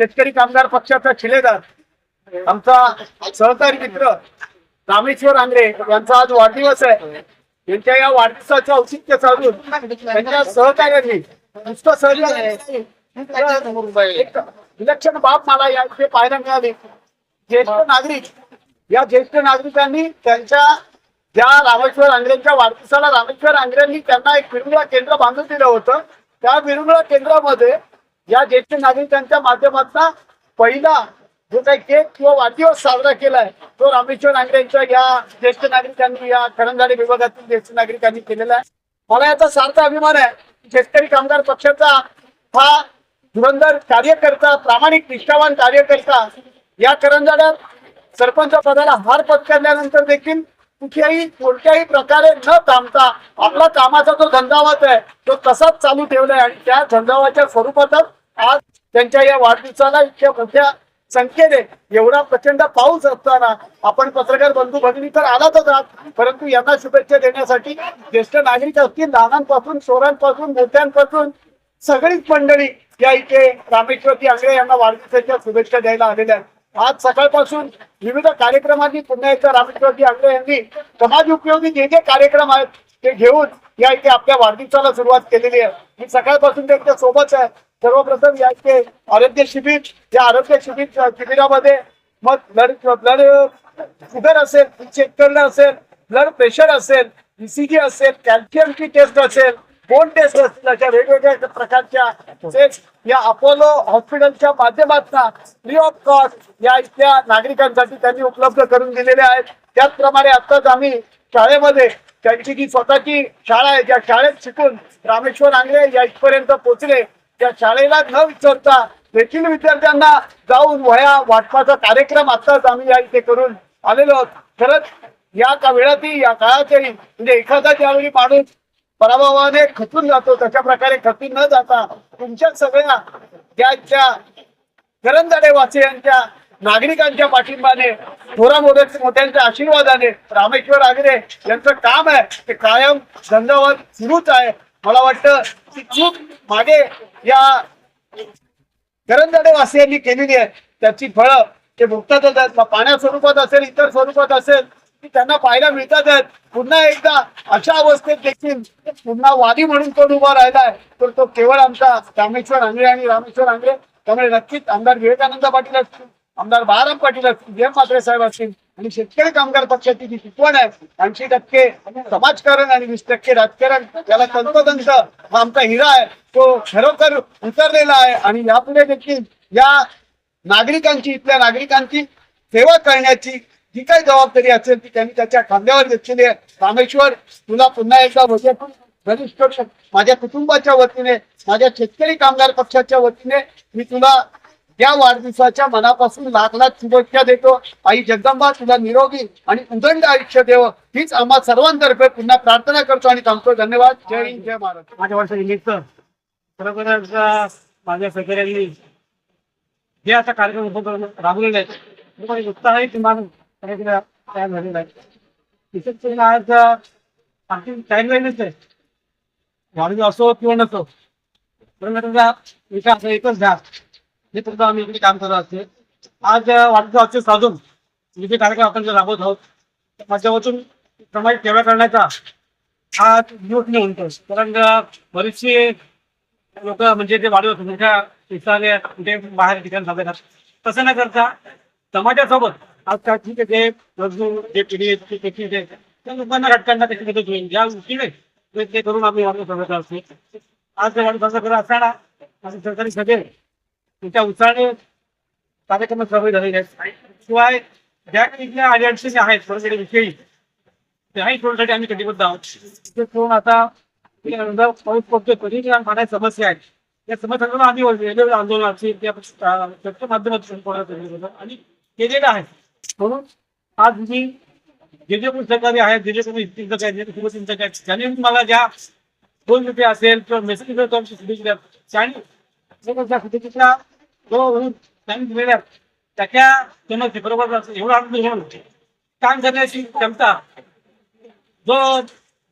शेतकरी कामगार पक्षाचा शिलेदार आमचा सहकारी मित्र रामेश्वर आंग्रे यांचा आज वाढदिवस आहे. त्यांच्या या वाढदिवसाचं औचित्य साधून त्यांच्या सहकार्यांनी नुसतं सहकार्य विलक्षण बाब मला या इथे पाहायला मिळाली. ज्येष्ठ नागरिक या ज्येष्ठ नागरिकांनी त्यांच्या ज्या रामेश्वर आंग्रेंच्या वाढदिवसाला रामेश्वर आंग्रेंनी त्यांना एक विरंगुळा केंद्र बांधून दिलं होतं त्या विरंगुळा केंद्रामध्ये या ज्येष्ठ नागरिकांच्या माध्यमातून पहिला जो काही केक किंवा वाढदिवस साजरा केलाय तो रामेश्वर आंग्रेंच्या या ज्येष्ठ नागरिकांनी या करंजाडे विभागातील ज्येष्ठ नागरिकांनी केलेला आहे. मला याचा सार्थ अभिमान आहे शेतकरी कामगार पक्षाचा हा धुरंधर कार्यकर्ता प्रामाणिक निष्ठावान कार्यकर्ता या करंजाड्यात सरपंच पदाला हार पत्करल्यानंतर देखील कुठल्याही कोणत्याही प्रकारे न थांबता आपला कामाचा जो झंझावात आहे तो तसाच चालू ठेवलाय आणि त्या झंझावाच्या स्वरूपातच आज त्यांच्या या वाढदिवसाला इतक्या मोठ्या संख्येने एवढा प्रचंड पाऊस असताना आपण पत्रकार बंधू भगिनी तर आलातच आहात परंतु यांना शुभेच्छा देण्यासाठी ज्येष्ठ नागरिक असतील लहानांपासून चोरांपासून मोठ्यांपासून सगळीच मंडळी या इथे रामेश्वरजी आंगळे यांना वाढदिवसाच्या शुभेच्छा द्यायला आलेल्या आहेत. आज सकाळपासून विविध कार्यक्रमांनी पुन्हा एकदा रामेश्वरजी आंगळे यांनी समाज उपयोगी जे जे कार्यक्रम आहेत ते घेऊन या इथे आपल्या वाढदिवसाला सुरुवात केलेली आहे. मी सकाळपासून त्यांच्यासोबत आहे. सर्वप्रथम या आरोग्य शिबिर या आरोग्य शिबिर शिबिरामध्ये मग ब्लड ब्लड शुगर असेल चेक करणं असेल ब्लड प्रेशर असेल ईसीजी असेल कॅल्शियमची टेस्ट असेल बोन टेस्ट असतील अशा वेगवेगळ्या प्रकारच्या टेस्ट या अपोलो हॉस्पिटलच्या माध्यमातून फ्री ऑफ कॉस्ट या इथल्या नागरिकांसाठी त्यांनी उपलब्ध करून दिलेल्या आहेत. त्याचप्रमाणे आताच आम्ही शाळेमध्ये त्यांची जी स्वतःची शाळा आहे ज्या शाळेत शिकून रामेश्वर आंगळे या इथपर्यंत पोहोचले. त्या शाळेला न विसरता देखील विद्यार्थ्यांना जाऊन वया वाटपाचा कार्यक्रम आताच आम्ही या इथे करून आलेलो आहोत. खरंच या का वेळातही या काळातही म्हणजे एखादा ज्यावेळी माणूस पराभवाने खचून जातो तशा प्रकारे खचून न जाता तुमच्या सगळ्या ज्यांच्या ज्या करंजाडे वासियांच्या नागरिकांच्या पाठिंबाने थोरा मोठ्या मोठ्यांच्या आशीर्वादाने रामेश्वर आगरे यांचं काम आहे ते कायम धंदावत सुरूच आहे. मला वाटतं ती चूक मागे या करंजाडे वासियांनी केलेली आहे. त्याची फळं ते भुगतातच आहेत पाण्या स्वरूपात असेल इतर स्वरूपात असेल ती त्यांना पाहायला मिळतात आहेत. पुन्हा एकदा अशा अवस्थेत देखील पुन्हा वादी म्हणून कोण उभा राहिलाय तर तो केवळ आमचा रामेश्वर आंगळे आणि रामेश्वर आंगळे त्यामुळे नक्कीच आमदार विवेकानंद पाटील असतील. आमदार बाळाराम पाटील असतील जय म्हात्रे साहेब असतील आणि शेतकरी कामगार पक्षाची जी शिकवण आहे ऐंशी टक्के समाजकारण आणि वीस टक्के राजकारण त्याला तंतोतंत हा आमचा हिरा आहे तो खरोखर उतरलेला आहे. आणि यापुढे देखील या नागरिकांची इथल्या नागरिकांची सेवा करण्याची जी काही जबाबदारी असेल ती त्यांनी त्याच्या खांद्यावर घेतलेली आहे. रामेश्वर तुला पुन्हा एकदा वैयक्तिक माझ्या कुटुंबाच्या वतीने माझ्या शेतकरी कामगार पक्षाच्या वतीने मी तुला या वाढदिवसाच्या मनापासून लाख लाख शुभेच्छा देतो. आई जगदंबा तुला निरोगी आणि उदंड आयुष्य देव. हीच आम्हा सर्वांतर्फे पुन्हा प्रार्थना करतो आणि थांबतो. धन्यवाद. जय हिंद जय महाराष्ट्र माझ्या वर्षानिमित्त खरोखरच माझ्या सहकार्यांनी जे आता कार्यक्रम राबवलेले आहेत लोकांनी उत्साहही किमान तयार झालेला आहे. विशेष करून आज आणखी टाईमलाईनच आहे. वाढदिवस असो किंवा नसो परंतु त्याचा विकास एकच घ्या हे तुमचं आम्ही इकडे काम करत असते. आज अं, वाढदिवसाचे साधून विविध कार्यक्रम आपण जे राबवत आहोत माझ्या माध्यमातून प्रमाणित सेवा करण्याचा हा दिवस नाही म्हणतो कारण बरेचशी बरीचशी लोक म्हणजे ते वाढवत मोठ्या उत्साहाने कुठे बाहेर ठिकाणी साजरे तसं न करता समाजासोबत आज काय ठीक आहे जे गरजू जे पिढी आहे, जे त्या लोकांना घटकांना त्याची मदत होईल. ज्या गोष्टीने ते करून आम्ही वाढवत असतो असते. आज ते वाढवत असताना माझे सरकारी सगळे तुमच्या उत्साहाने कार्यक्रमात सहभागी झालेले आहेत. शिवाय ज्या काही इथल्या अडचणी आहेत थोडं विषयी त्याही थोडसाठी आम्ही कटिबद्ध आहोत. ते करून आता पाऊस पडतोय कधी ज्या पाण्याच्या समस्या आहेत या समस्यांना आम्ही रेल्वे आंदोलनाची त्या माध्यमातून आणि केलेलं आहे. म्हणून आज मी जे जे कोणी सहकारी आहेत जे जे कोणी चिंतक आहेत जे जे सोबत चिंतक आहेत त्यांनी मला ज्या फोन रुपये असेल किंवा मेसेज शुभेच्छा त्यांनी त्याच्या समस्ये बरोबर एवढा आनंद घेऊन काम करण्याची क्षमता जो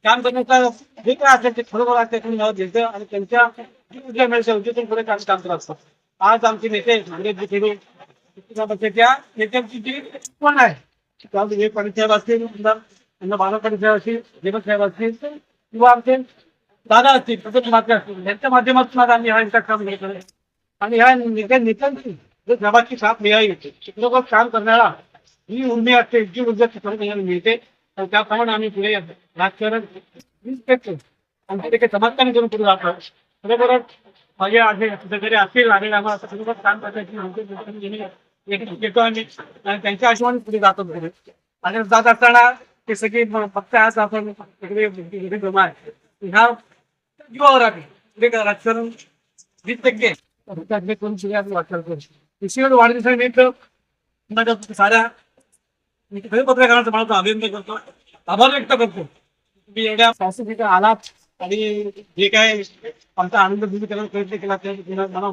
काम करण्याचा जे काय असेल ते खरोखर आज नाव घेतं आणि त्यांच्या जी ऊर्जा मिळते ऊर्जेतून पुढे काम काम करत असतात. आज आमचे नेते म्हणजे खेडे त्या नेत्यांची जी पण आहे? त्यामध्ये विवेक पाटील साहेब असतील आमदार बाला पाटील साहेब असतील देवत साहेब असतील किंवा आमचे दादा असतील तसंच मात्र असतील. यांच्या माध्यमातून आज आम्ही हा यांचा काम करत आहे. आणि ह्या नेत्या नेत्यांची जर जबाबची साथ होती शिक्षकों काम करणारा ही उर्मी असते जी ऊर्जा शिक्षकांना मिळते. तर त्याप्रमाणे आम्ही पुढे राजकारण आमच्या टक्के. आमचे ते समाजकारण करून पुढे जातो खरोखरच माझे आहे सगळे असतील आणि आम्हाला असं खरोखर काम करण्याची आमची आम्ही. आणि त्यांच्या आशीर्वादाने पुढे जातो पुढे आणि जात असताना ते सगळे म- फक्त आज आपण सगळे जमा आहे. ह्या जीवावर आहे पुढे काय राजकारण वीस टक्के त्यातले करून सुद्धा आम्ही वाटचाल साऱ्या मी खरं पत्रकारांचं मला अभिनंदन करतो आभार व्यक्त करतो तुम्ही एवढ्या शासकीय आलात आणि जे काय आमचा आनंद तुम्ही त्याला प्रयत्न केला त्या मला